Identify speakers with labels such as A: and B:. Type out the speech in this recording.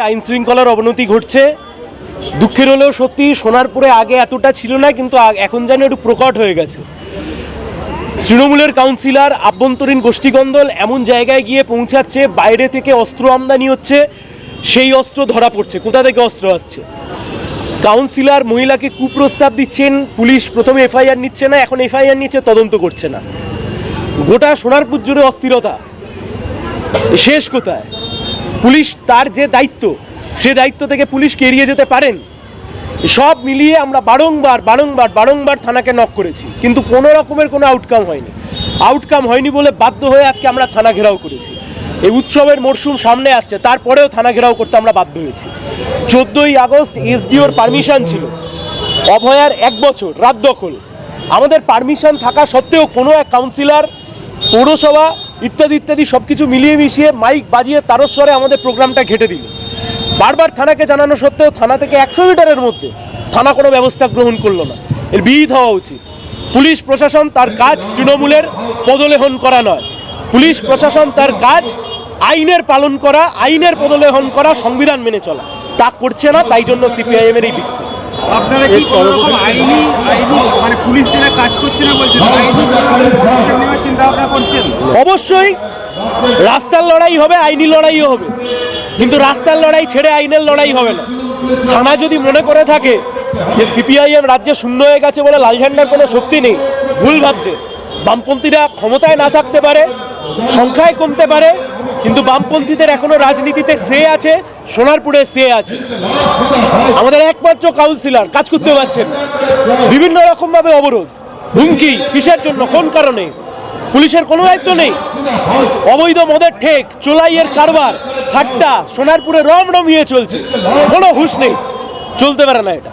A: আইন শৃঙ্খলার অবনতি ঘটছে। দুঃখের হলেও সত্যি সোনারপুরে আগে এতটা ছিল না, কিন্তু এখন যেন একটু প্রকট হয়ে গেছে। তৃণমূলের কাউন্সিলর আভ্যন্তরীণ গোষ্ঠীকন্দল এমন জায়গায় গিয়ে পৌঁছাচ্ছে, বাইরে থেকে অস্ত্র আমদানি হচ্ছে, সেই অস্ত্র ধরা পড়ছে। কোথা থেকে অস্ত্র আসছে? কাউন্সিলর মহিলাকে কুপ্রস্তাব দিচ্ছেন, পুলিশ প্রথমে এফআইআর নিচ্ছে না, এখন এফআইআর নিচ্ছে, তদন্ত করছে না। গোটা সোনারপুর জুড়ে অস্থিরতা। শেষ কোথায়? পুলিশ তার যে দায়িত্ব, সে দায়িত্ব থেকে পুলিশকে এড়িয়ে যেতে পারেন। সব মিলিয়ে আমরা বারংবার বারংবার বারংবার থানাকে নক করেছি। কিন্তু কোনো রকমের কোনো আউটকাম হয়নি। আউটকাম হয়নি বলে বাধ্য হয়ে আজকে আমরা থানা ঘেরাও করেছি। এই উৎসবের মরশুম সামনে আসছে, তারপরেও থানা ঘেরাও করতে আমরা বাধ্য হয়েছি। চোদ্দোই আগস্ট এসডিওর পারমিশন ছিল। অভয়ার এক বছর, রাত দখল। আমাদের পারমিশন থাকা সত্ত্বেও কোনো এক কাউন্সিলর পৌরসভা ইত্যাদি ইত্যাদি সব কিছু মিলিয়ে মিশিয়ে মাইক বাজিয়ে তারস্বরে আমাদের প্রোগ্রামটা ঘেটে দিল। বারবার থানাকে জানানো সত্ত্বেও থানা থেকে একশো মিটারের মধ্যে থানা কোনো ব্যবস্থা গ্রহণ করল না। এর বিহিত হওয়া উচিত। পুলিশ প্রশাসন তার কাজ তৃণমূলের পদলেহন করা নয়। পুলিশ প্রশাসন তার কাজ আইনের পালন করা, আইনের পদলেহন করা, সংবিধান মেনে চলা। তা করছে না, তাই জন্য সিপিআইএম এর এই বিক্ষোভ।
B: আপনারা কি কোনো রকম আইনি আইনি মানে পুলিশ যেটা কাজ করছে না বলছেন চিন্তা ভাবনা করছেন?
A: অবশ্যই রাস্তার লড়াই হবে আইনি লড়াইও হবে। কিন্তু রাস্তার লড়াই ছেড়ে আইনের লড়াই হবে না। থানা যদি মনে করে থাকে যে সিপিআইএম রাজ্যে শূন্য হয়ে গেছে বলে লাল ঝান্ডার কোনো শক্তি নেই ভুল ভাবছে। বামপন্থীরা ক্ষমতায় না থাকতে পারে সংখ্যায় কমতে পারে কিন্তু বামপন্থীদের এখনও রাজনীতিতে সে আছে, সোনারপুরে সে আছে। আমাদের একমাত্র কাউন্সিলর কাজ করতে পারছেন। বিভিন্ন রকমভাবে অবরোধ। হুমকি কিসের জন্য? কোন কারণে? পুলিশের কোনো দায়িত্ব নেই। অবৈধ মদের ঠেক, চোলাইয়ের কারবার, সাট্টা, সোনারপুরে রম রমিয়ে চলছে। কোনো হুঁশ নেই। চলতে পারে না এটা।